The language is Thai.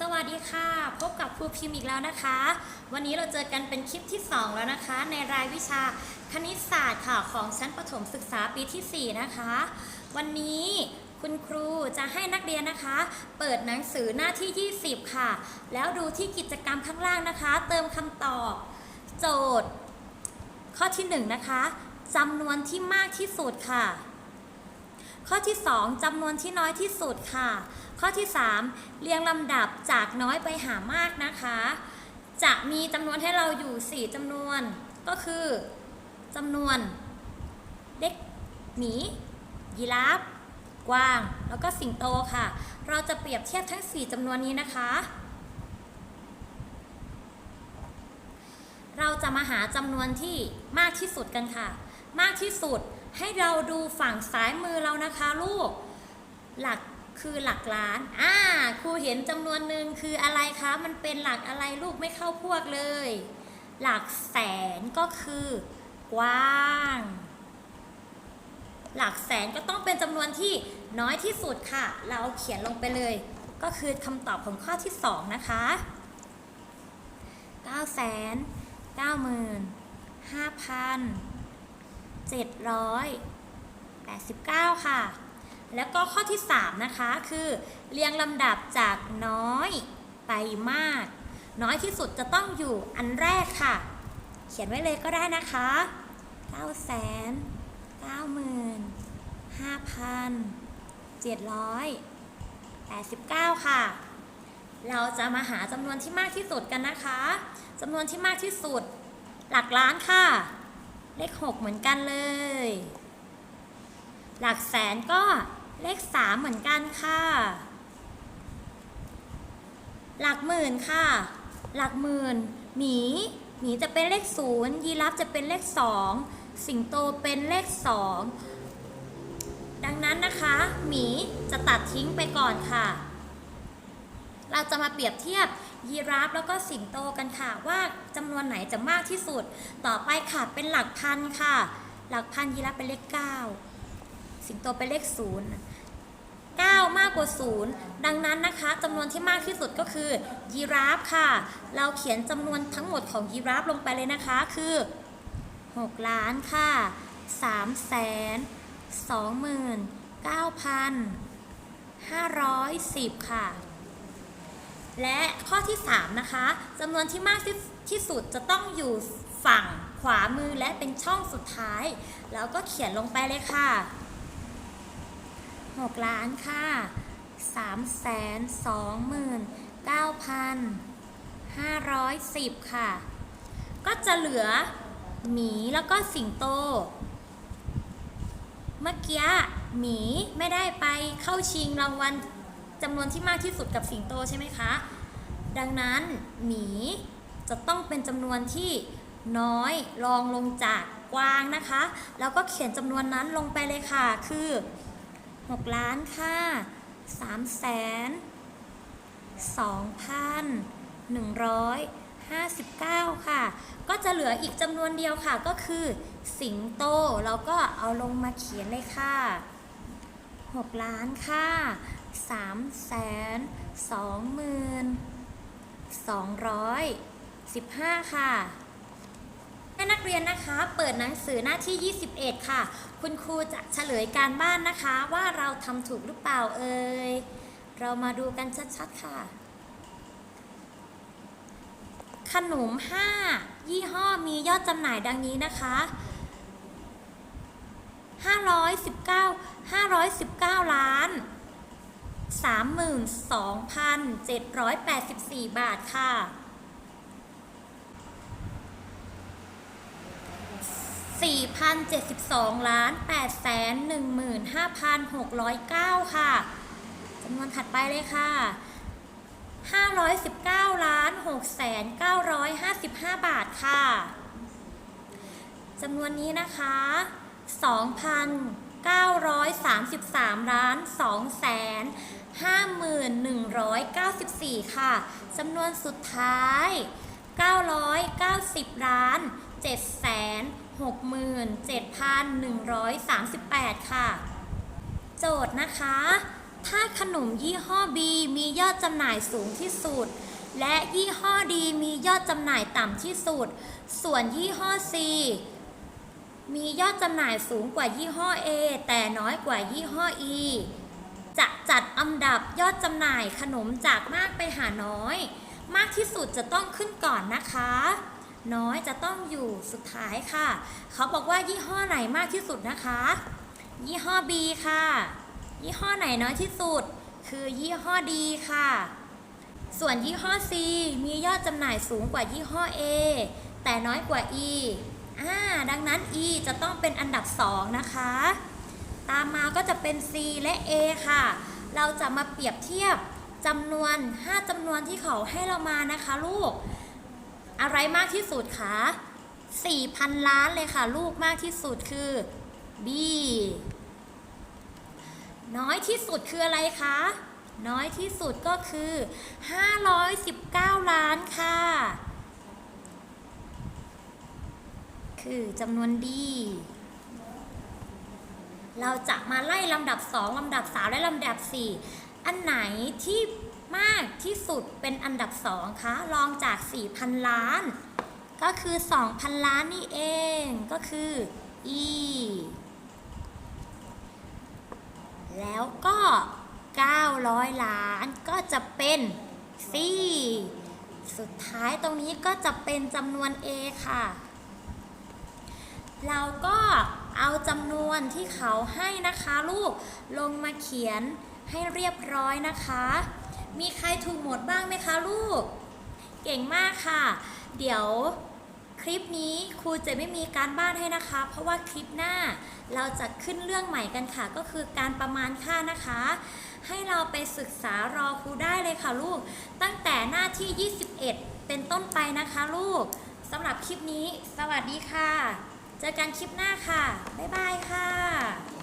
สวัสดีค่ะ พบกับครูพิมพ์อีกแล้วนะคะ วันนี้เราเจอกันเป็นคลิปที่ 2 แล้วนะคะ ในรายวิชาคณิตศาสตร์ค่ะของชั้นประถมศึกษาปีที่ 4 นะคะ วันนี้คุณครูจะให้นักเรียนนะคะ เปิดหนังสือหน้าที่ 20 ค่ะ แล้วดูที่กิจกรรมข้างล่างนะคะ เติมคำตอบ โจทย์ ข้อที่ 1 นะคะจำนวนที่มากที่สุดค่ะ ข้อที่ 2จำนวนที่น้อยที่สุดค่ะ ข้อที่ 3 เรียงลำดับจากน้อยไปหามากนะคะ จะมีจำนวนให้เราอยู่ 4จำนวนก็คือจำนวนเด็กหมียีราฟกวาง แล้วก็สิงโตค่ะ เราจะเปรียบเทียบทั้ง 4จำนวนนี้นะคะ เราจะมาหาจำนวนที่มากที่สุดกันค่ะ มากที่สุด ให้เราดูฝั่งซ้ายมือเรานะคะลูก หลักคือหลักล้าน อ่า ครูเห็นจำนวนหนึ่งคืออะไรคะ มันเป็นหลักอะไรลูกไม่เข้าพวกเลย หลักแสนก็คือกว้าง หลักแสนก็ต้องเป็นจำนวนที่น้อยที่สุดค่ะ เราเขียนลงไปเลย ก็คือคำตอบของข้อที่ 2 นะคะ9 9 5 789 ค่ะ แล้วก็ข้อที่ 3 นะคะ คือเรียงลำดับจากน้อยไปมาก น้อยที่สุดจะต้องอยู่อันแรกค่ะ เขียนไว้เลยก็ได้นะคะ9 9 5,789 ค่ะ เราจะมาหาจำนวนที่มากที่สุดกันนะคะจำนวนที่มากที่สุด หลักล้านค่ะ เลข 6 เหมือนกันเลย หลักแสนก็เลข 3 เหมือนกันค่ะ หลักหมื่นค่ะ หลักหมื่นหมีหมีจะเป็นเลข 0 ยีราฟจะเป็นเลข 2 สิงโตเป็นเลข 2 ดังนั้นนะคะ หมีจะตัดทิ้งไปก่อนค่ะ เราจะมาเปรียบเทียบ ยีราฟแล้วก็สิงโตกันค่ะ ว่าจำนวนไหนจะมากที่สุด ต่อไปค่ะเป็นหลักพันค่ะ หลักพันยีราฟเป็นเลข 9 สิงโตเป็นเลข 0 9 มากกว่า 0 ดังนั้นนะคะจำนวนที่มากที่สุดก็คือยีราฟค่ะ เราเขียนจำนวนทั้งหมดของยีราฟลงไปเลยนะคะ คือ 6 ล้านค่ะ3แสน2หมื่น9พัน510 ค่ะ และข้อที่ 3 นะคะจำนวนที่มากที่ที่สุดจะต้องอยู่ฝั่งขวามือและเป็นช่องสุดท้าย แล้วก็เขียนลงไปเลยค่ะ 6 ล้านค่ะ3แสน2หมื่น9พัน510 ค่ะ ก็จะเหลือหมีแล้วก็สิงโต เมื่อกี้หมีไม่ได้ไปเข้าชิงรางวัล จำนวนที่มากที่สุดกับสิงโตใช่ไหมคะ ดังนั้นหมีจะต้องเป็นจำนวนที่น้อยรองลงจากกวางนะคะ แล้วก็เขียนจำนวนนั้นลงไปเลยค่ะ คือ 6 ล้านค่ะ3แสน2,159ค่ะ ก็จะเหลืออีกจำนวนเดียวค่ะ ก็คือสิงโตเราก็เอาลงมาเขียนเลยค่ะ 6 ล้านค่ะ 3แสน2หมื่น215ค่ะให้นักเรียนนะคะเปิดหนังสือหน้าที่ 21 ค่ะ คุณครูจะเฉลยการบ้านนะคะ ว่าเราทำถูกหรือเปล่าเอ่ยเรามาดูกันชัดๆค่ะ ขนม 5 ยี่ห้อมียอดจำหน่ายดังนี้นะคะ519 519 ล้าน 32,784 บาทค่ะ 4,072ล้าน815,609 ค่ะจำนวนถัดไปเลยค่ะ 519ล้าน6,955 บาทค่ะจำนวนนี้นะคะ 2,933ล้าน 2,5194 ค่ะจำนวนสุดท้าย 990 ล้าน 767,138 ค่ะ โจทย์นะคะ ถ้าขนมยี่ห้อ B มียอดจำหน่ายสูงที่สุด และยี่ห้อ D มียอดจำหน่ายต่ำที่สุด ส่วนยี่ห้อ C มียอดจำหน่ายสูงกว่ายี่ห้อ A แต่น้อยกว่ายี่ห้อ E จะจัดอันดับยอดจำหน่ายขนมจากมากไปหาน้อย มากที่สุดจะต้องขึ้นก่อนนะคะ น้อยจะต้องอยู่สุดท้ายค่ะ เขาบอกว่ายี่ห้อไหนมากที่สุดนะคะ ยี่ห้อ B ค่ะ ยี่ห้อไหนน้อยที่สุด คือยี่ห้อ D ค่ะ ส่วนยี่ห้อ C มียอดจำหน่ายสูงกว่ายี่ห้อ A แต่น้อยกว่า E อ่าดังนั้น E จะต้องเป็นอันดับ 2 นะคะ ตามมาก็จะเป็น C และ A ค่ะ เราจะมาเปรียบเทียบจำนวน 5จำนวนที่เขาให้เรามานะคะลูก อะไรมากที่สุดคะ4,000 ล้านเลยค่ะ ลูกมากที่สุดคือ B น้อยที่สุดคืออะไรคะ น้อยที่สุดก็คือ 519 ล้านค่ะ คือจำนวนดี เราจะมาไล่ลำดับ 2 ลำดับ 3 และลำดับ 4 อันไหนที่มากที่สุดเป็นอันดับ 2คะรองจาก 4,000 ล้าน ก็คือ 2,000 ล้านนี่เองก็คือ E แล้วก็ 900 ล้านก็จะเป็น C สุดท้ายตรงนี้ก็จะเป็นจำนวน A ค่ะ เราก็ เอาจำนวนที่เขาให้นะคะลูกลงมาเขียนให้เรียบร้อยนะคะ มีใครถูกหมดบ้างไหมคะลูก เก่งมากค่ะ เดี๋ยวคลิปนี้ครูจะไม่มีการบ้านให้นะคะ เพราะว่าคลิปหน้าเราจะขึ้นเรื่องใหม่กันค่ะ ก็คือการประมาณค่านะคะ ให้เราไปศึกษารอครูได้เลยค่ะลูก ตั้งแต่หน้าที่ 21 เป็นต้นไปนะคะลูกสำหรับคลิปนี้ สวัสดีค่ะ เจอกันคลิปหน้าค่ะ บ๊ายบายค่ะ